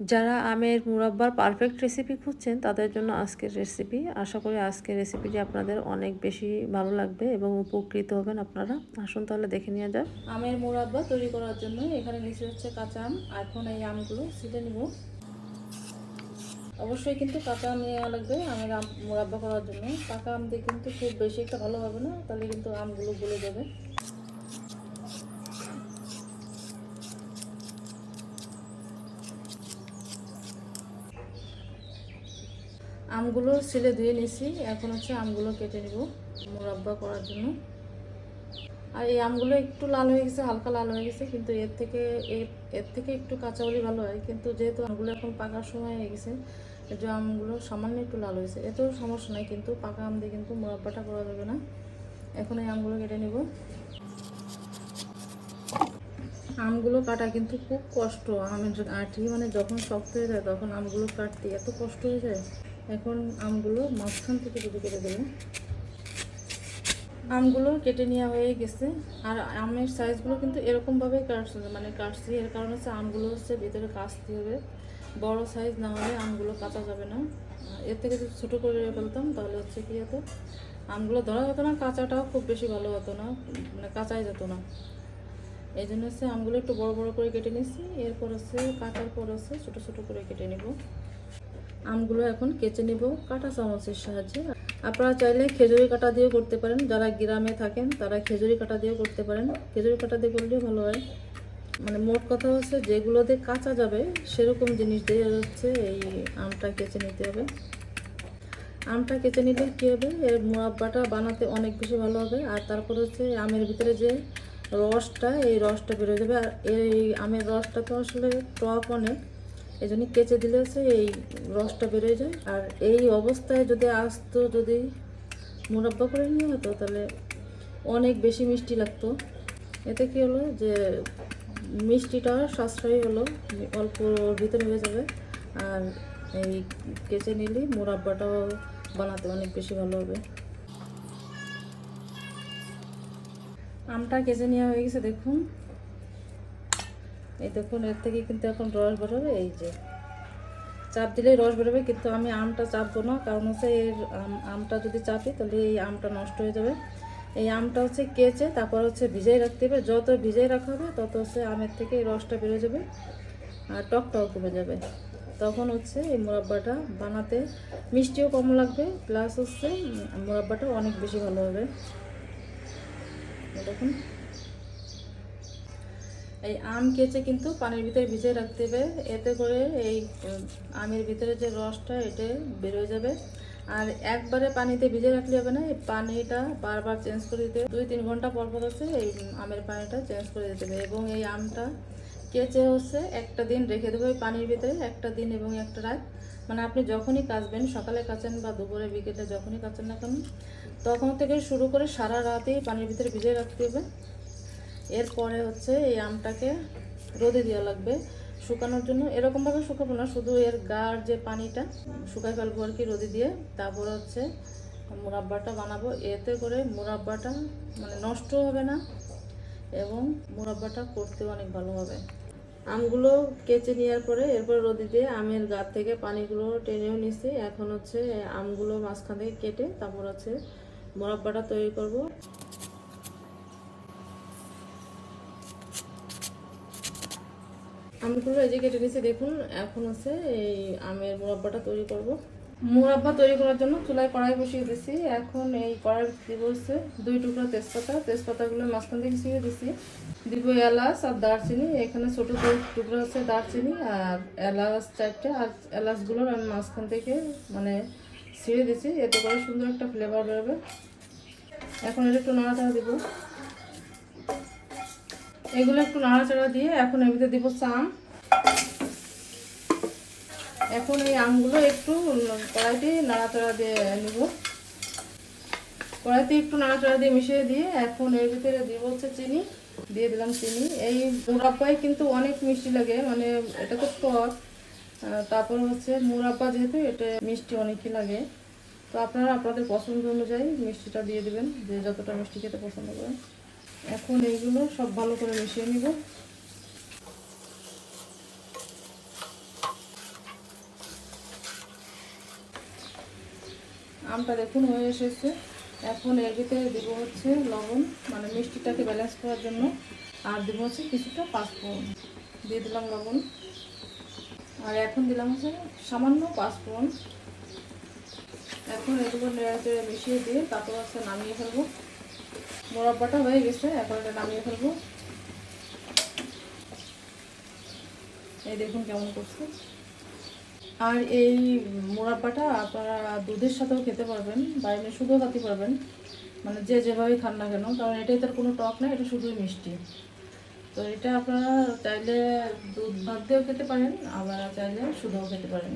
যারা আমের মুরাব্বার perfect recipe খুঁজছেন, তাদের জন্য আজকের রেসিপি আশা করি আজকের রেসিপিটি আপনাদের অনেক বেশি ভালো লাগবে এবং উপকৃত হবেন আপনারা। আসুন তাহলে দেখে নিয়ে যাক। আমের মুরাব্বা তৈরি করার জন্য এখানে নিচে হচ্ছে কাঁচা আম। এখন এই আমগুলো ছিটে নিব। অবশ্যই কিন্তু কাঁচা আম নেওয়া লাগবে আমের আম মুরাব্বা করার জন্য। পাকা আম দিয়ে কিন্তু খুব বেশি একটা ভালো হবে না, তাহলে কিন্তু আমগুলো গলে যাবে। আমগুলো ছিলে ধুয়ে নিছি এখন হচ্ছে আমগুলো কেটে নিব মুরাব্বা করার জন্য। আর এই আমগুলো একটু লাল হয়ে গেছে, হালকা লাল হয়ে গেছে, কিন্তু এর থেকে এর থেকে একটু কাঁচা হলে ভালো হয়। কিন্তু যেহেতু আমগুলো এখন পাকার সময় হয়ে গেছে জন্য আমগুলো সামান্য একটু লাল হয়েছে। এতেও সমস্যা নাই, কিন্তু পাকা আম দিয়ে কিন্তু মুরাব্বাটা করা যাবে না। এখন এই আমগুলো কেটে নিব। আমগুলো কাটা কিন্তু খুব কষ্ট। আমের আঠি মানে যখন শক্ত হয়ে যায়, তখন আমগুলো কাটতে এত কষ্ট হয়ে যায়। এখন আমগুলো মাঝখান থেকে যদি কেটে দেবো। আমগুলো কেটে নেওয়া হয়ে গেছে। আর আমের সাইজগুলো কিন্তু এরকমভাবেই কাটছে মানে কাটছি। এর কারণ হচ্ছে আমগুলো হচ্ছে ভিতরে কাটতে হবে। বড় সাইজ না হলে আমগুলো কাটা যাবে না। এর থেকে যদি ছোটো করে ফেলতাম, তাহলে হচ্ছে কি হতো? আমগুলো ধরা হতো না, কাঁচাটাও খুব বেশি ভালো হতো না মানে কাঁচাই যেত না। এই জন্য হচ্ছে আমগুলো একটু বড় বড় করে কেটে নিচ্ছি। এরপর হচ্ছে কাটার পর হচ্ছে ছোটো ছোটো করে কেটে নেব। আমগুলো এখন কেচে নেব কাঁটা চামচের সাহায্যে। আপনারা চাইলে খেজুরি কাটা দিয়েও করতে পারেন। যারা গ্রামে থাকেন, তারা খেজুরি কাটা দিয়েও করতে পারেন। খেজুরি কাটা দিয়ে করলেও ভালো হয়। মানে মোট কথা হচ্ছে, যেগুলো দিয়ে কাঁচা যাবে, সেরকম জিনিস দিয়ে হচ্ছে এই আমটা কেচে নিতে হবে। আমটা কেচে নিলে কী হবে? এর মুরাব্বাটা বানাতে অনেক বেশি ভালো হবে। আর তারপর হচ্ছে আমের ভিতরে যে রসটা, এই রসটা বেরোয় যাবে। আর এই আমের রসটা তো আসলে টক অনেক। এই জন্য কেচে দিলে হচ্ছে এই রসটা বেরোয় যায়। আর এই অবস্থায় যদি আসতো যদি মুরাব্বা করে নিয়ে হতো, তাহলে অনেক বেশি মিষ্টি লাগতো। এতে কী হলো যে মিষ্টিটা সাশ্রয়ী হলো, অল্প ভিতরে হয়ে যাবে। আর এই কেচে নিলে মুরাব্বাটাও বানাতে অনেক বেশি ভালো হবে। আমটা কেচে নেওয়া হয়ে গেছে, দেখুন। এই দেখুন এর থেকে কিন্তু এখন রস বেরোবে, এই যে। চাপ দিলেই রস বেরোবে, কিন্তু আমি আমটা চাপবো না, কারণ হচ্ছে এর আম- আমটা যদি চাপি, তাহলে এই আমটা নষ্ট হয়ে যাবে। এই আমটা হচ্ছে কেচে, তারপর হচ্ছে ভিজাই রাখতে হবে। যত ভিজাই রাখা হবে, তত হচ্ছে আমের থেকে রসটা বেরো যাবে, আর টকটাও কমে যাবে। তখন হচ্ছে এই মুরাব্বাটা বানাতে মিষ্টিও কম লাগবে প্লাস হচ্ছে মুরাব্বাটা অনেক বেশি ভালো হবে। দেখুন। এই আম কেচে কিন্তু পানির ভিতরে ভিজিয়ে রাখতে হবে। এতে করে এই আমের ভিতরে যে রসটা, এটা বেরোয় যাবে। আর একবারে পানিতে ভিজে রাখলে হবে না, এই পানিটা বারবার চেঞ্জ করে দিতে দুই তিন ঘণ্টা পর পর হচ্ছে এই আমের পানিটা চেঞ্জ করে দিতে হবে এবং এই আমটা কেচে হচ্ছে একটা দিন রেখে দেবো এই পানির ভিতরে, একটা দিন এবং একটা রাত। মানে আপনি যখনই কাচবেন, সকালে কাচেন বা দুপুরে, বিকেলে যখনই কাচেন না কেন, তখন থেকে শুরু করে সারা রাতেই পানির ভিতরে ভিজিয়ে রাখতে হবে। এরপরে হচ্ছে এই আমটাকে রোদে দেওয়া লাগবে শুকানোর জন্য। এরকমভাবে শুকাবো না, শুধু এর গার যে পানিটা শুকাই ফেলব আর কি রোদে দিয়ে। তারপর হচ্ছে মুরাব্বাটা বানাবো। এতে করে মুরাব্বাটা মানে নষ্ট হবে না এবং মুরাব্বাটা করতে অনেক ভালো হবে। আমগুলো কেচে নেওয়ার পরে এরপর রোদে দিয়ে আমের গা থেকে পানিগুলো টেনেও নিছি এখন হচ্ছে আমগুলো মাঝখান থেকে কেটে তারপর হচ্ছে মুরাব্বাটা তৈরি করব। আমগুলো এই যে কেটে নিয়েছি, দেখুন, এখন হচ্ছে এই আমের মুরাব্বাটা তৈরি করব। মুরাব্বা তৈরি করার জন্য চুলায় কড়াই বসিয়ে দিছি এখন এই কড়াই দিব হচ্ছে দুই টুকরা তেজপাতা। তেজপাতাগুলো মাঝখান থেকে ছিঁড়ে দিছি দিব এলাচ আর দারচিনি। এখানে ছোট টুকরা হচ্ছে দারচিনি আর এলাচ চারটে। আর এলাচগুলোর আমি মাঝখান থেকে মানে ছিঁড়ে দিছি এতে করে সুন্দর একটা ফ্লেভার বেরোবে। এখন এটা একটু নাড়াচাড়া দিব। এগুলো একটু নাড়াচাড়া দিয়ে এখন এর ভিতরে দিব চাম এখন এই আমগুলো একটু কড়াইতে নাড়াচাড়া দিয়ে নিব। কড়াইতে একটু নাড়াচাড়া দিয়ে মিশিয়ে দিয়ে এখন এর ভিতরে দিব হচ্ছে চিনি, দিয়ে দিলাম চিনি। এই মুরাব্বাই কিন্তু অনেক মিষ্টি লাগে মানে এটা তো টক। তারপর হচ্ছে মুরাব্বা যেহেতু, এটা মিষ্টি অনেকই লাগে। তো আপনারা আপনাদের পছন্দ অনুযায়ী মিষ্টিটা দিয়ে দেবেন, যে যতটা মিষ্টি খেতে পছন্দ করেন। এখন এইগুলো সব ভালো করে মিশিয়ে নিব। আমটা দেখুন হয়ে এসেছে। এখন এর ভিতরে দেব হচ্ছে লবণ মানে মিষ্টিটাকে ব্যালেন্স করার জন্য। আর দেবো হচ্ছে কিছুটা পাঁচফোড়ন। দিয়ে দিলাম লবণ। আর এখন দিলাম হচ্ছে সামান্য পাঁচফোড়ন। এখন এগুলো নেড়ে চেড়ে মিশিয়ে দিয়ে তারপর হচ্ছে নামিয়ে ফেলব। মোরব্বাটা হয়ে গেছে, এখন এটা নামিয়ে ফেলব। এই দেখুন কেমন করছে। আর এই মোরাব্বাটা আপনারা দুধের সাথেও খেতে পারবেন, বা এমনি শুধুও খেতে পারবেন। মানে যে যেভাবেই খান না কেন, কারণ এটাই তার কোনো টক না, এটা শুধুই মিষ্টি। তো এটা আপনারা চাইলে দুধ ভাত দিয়েও খেতে পারেন, আবার চাইলে শুধুও খেতে পারেন।